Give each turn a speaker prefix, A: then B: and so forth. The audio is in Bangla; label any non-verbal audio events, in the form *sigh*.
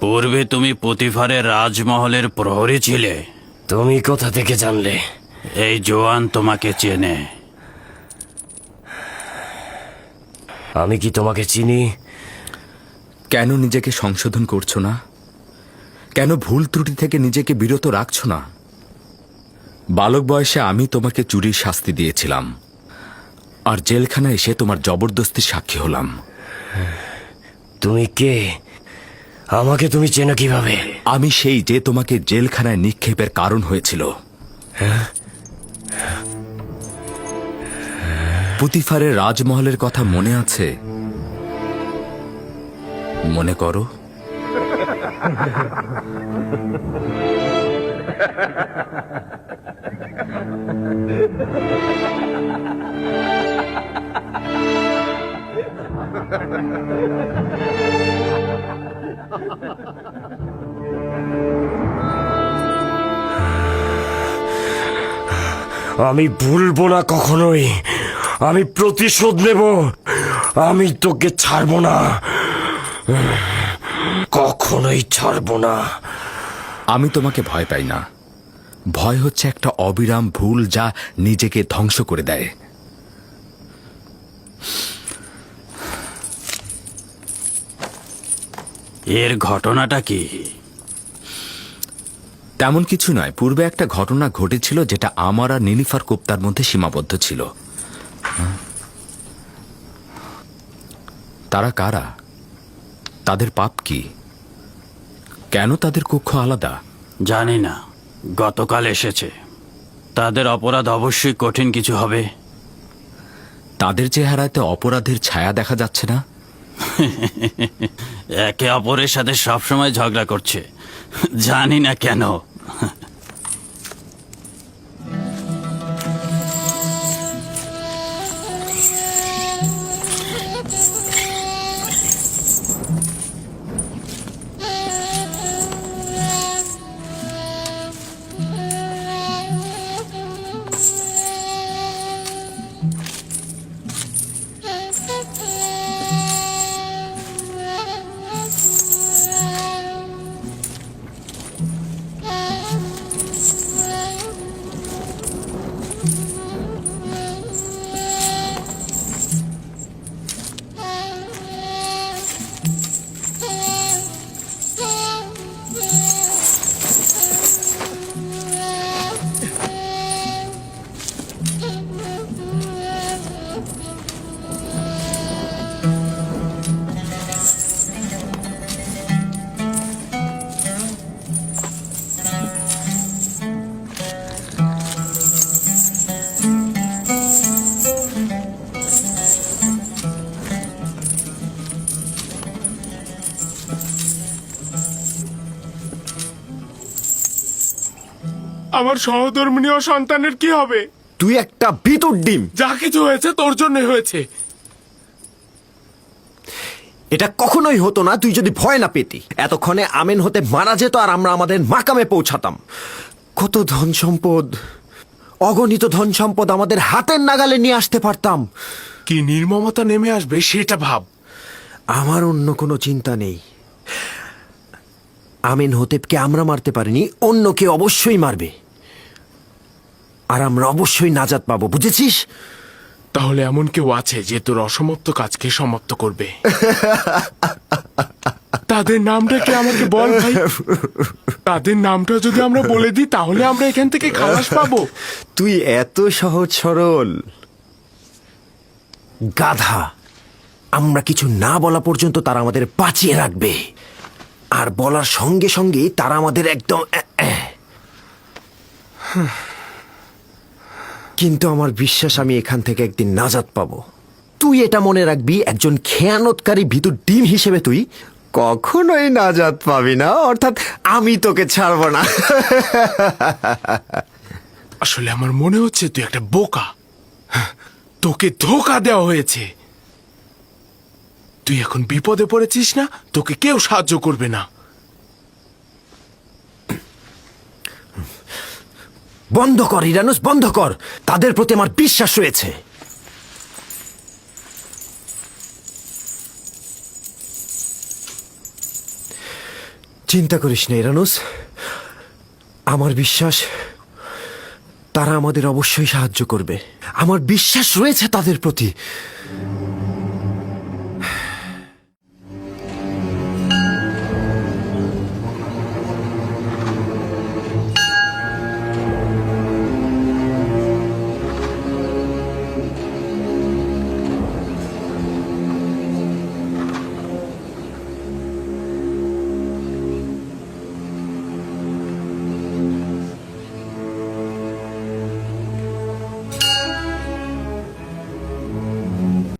A: পূর্বে তুমি পুতিফারের রাজমহলের প্রহরী ছিলে।
B: তুমি কোথা থেকে জানলে?
A: এই জোয়ান তোমাকে চেনে।
B: আমি কি তোমাকে চিনি?
C: কেন নিজেকে সংশোধন করছ না? কেন ভুল ত্রুটি থেকে নিজেকে বিরত রাখছো না? বালক বয়সে আমি তোমাকে চুরির শাস্তি দিয়েছিলাম। আর জেলখানায় এসে তোমার জবরদস্তি সাক্ষী হলাম।
B: তুমি কে? আমাকে তুমি চেনো কীভাবে?
C: আমি সেই যে তোমাকে জেলখানায় নিক্ষেপের কারণ হয়েছিল। পুতিফারের রাজমহলের কথা মনে আছে? মনে করো। *laughs*
B: আমি ভুলবো না কখনোই। আমি প্রতিশোধ নেব। আমি তোকে ছাড়বো না। কখনোই ছাড়বো না।
C: আমি তোমাকে ভয় পাই না। ভয় হচ্ছে একটা অবিরাম ভুল যা নিজেকে ধ্বংস করে দেয়।
A: এর ঘটনাটা কি?
C: তেমন কিছু নয়। পূর্বে একটা ঘটনা ঘটেছিল যেটা আমার আর নীলিফার কোপ্তার মধ্যে সীমাবদ্ধ ছিল। তারা কারা? তাদের পাপ কি? কেন তাদের কক্ষ আলাদা?
A: জানি না। গতকাল এসেছে। তাদের অপরাধ অবশ্যই কঠিন কিছু হবে।
C: তাদের চেহারাতে অপরাধের ছায়া দেখা যাচ্ছে না।
A: একে অপরের সাথে সবসময় ঝগড়া করছে। জানি না কেন।
D: আমার সহধর্মিনী ও সন্তানের কি হবে?
E: তুই একটা বিতুর ডিম।
D: যা কিছু হয়েছে তোর জন্য হয়েছে।
E: এটা কখনোই হতো না তুই যদি ভয় না পেতি। এতক্ষণে আমেন হতে মারা যেত আর আমরা আমাদের মাকামে পৌঁছাতাম। কত ধন সম্পদ অগণিত ধন সম্পদ আমাদের হাতের নাগালে নিয়ে আসতে পারতাম।
D: কি নির্মমতা নেমে আসবে সেটা ভাব।
E: আমার অন্য কোনো চিন্তা নেই। আমেন হতেপকে আমরা মারতে পারিনি অন্য কে অবশ্যই মারবে। আর আমরা অবশ্যই নাজাত পাবো বুঝেছিস?
D: তাহলে এমন কেউ আছে যে তোর অসমাপ্ত কাজকে সমাপ্ত করবে? তাদের নামটা কি আমাকে বল ভাই? তাদের নামটা যদি আমরা বলে দিই তাহলে আমরা এখান থেকে খালাস পাবো।
E: তুই এত সহজ সরল। গাধা। আমরা কিছু না বলা পর্যন্ত তারা আমাদের বাঁচিয়ে রাখবে। আর বলার সঙ্গে সঙ্গে তারা আমাদের একদম এ। কিন্তু আমার বিশ্বাস, আমি এখান থেকে একদিন নাজাত পাবো। তুই এটা মনে রাখবি, একজন খেয়ানতকারী ভিতর ডিম হিসেবে তুই কখনোই নাজাত পাবি না, অর্থাৎ আমি তোকে ছাড়বো না।
D: আসলে আমার মনে হচ্ছে তুই একটা বোকা। তোকে ধোকা দেওয়া হয়েছে। তুই এখন বিপদে পড়েছিস না, তোকে কেউ সাহায্য করবে না।
E: বন্ধ কর, ইরানুস, বন্ধ কর। তাদের প্রতি আমার বিশ্বাস রয়েছে। চিন্তা করিস না, ইরানুস। আমার বিশ্বাস, তারা আমাদের অবশ্যই সাহায্য করবে। আমার বিশ্বাস রয়েছে তাদের প্রতি।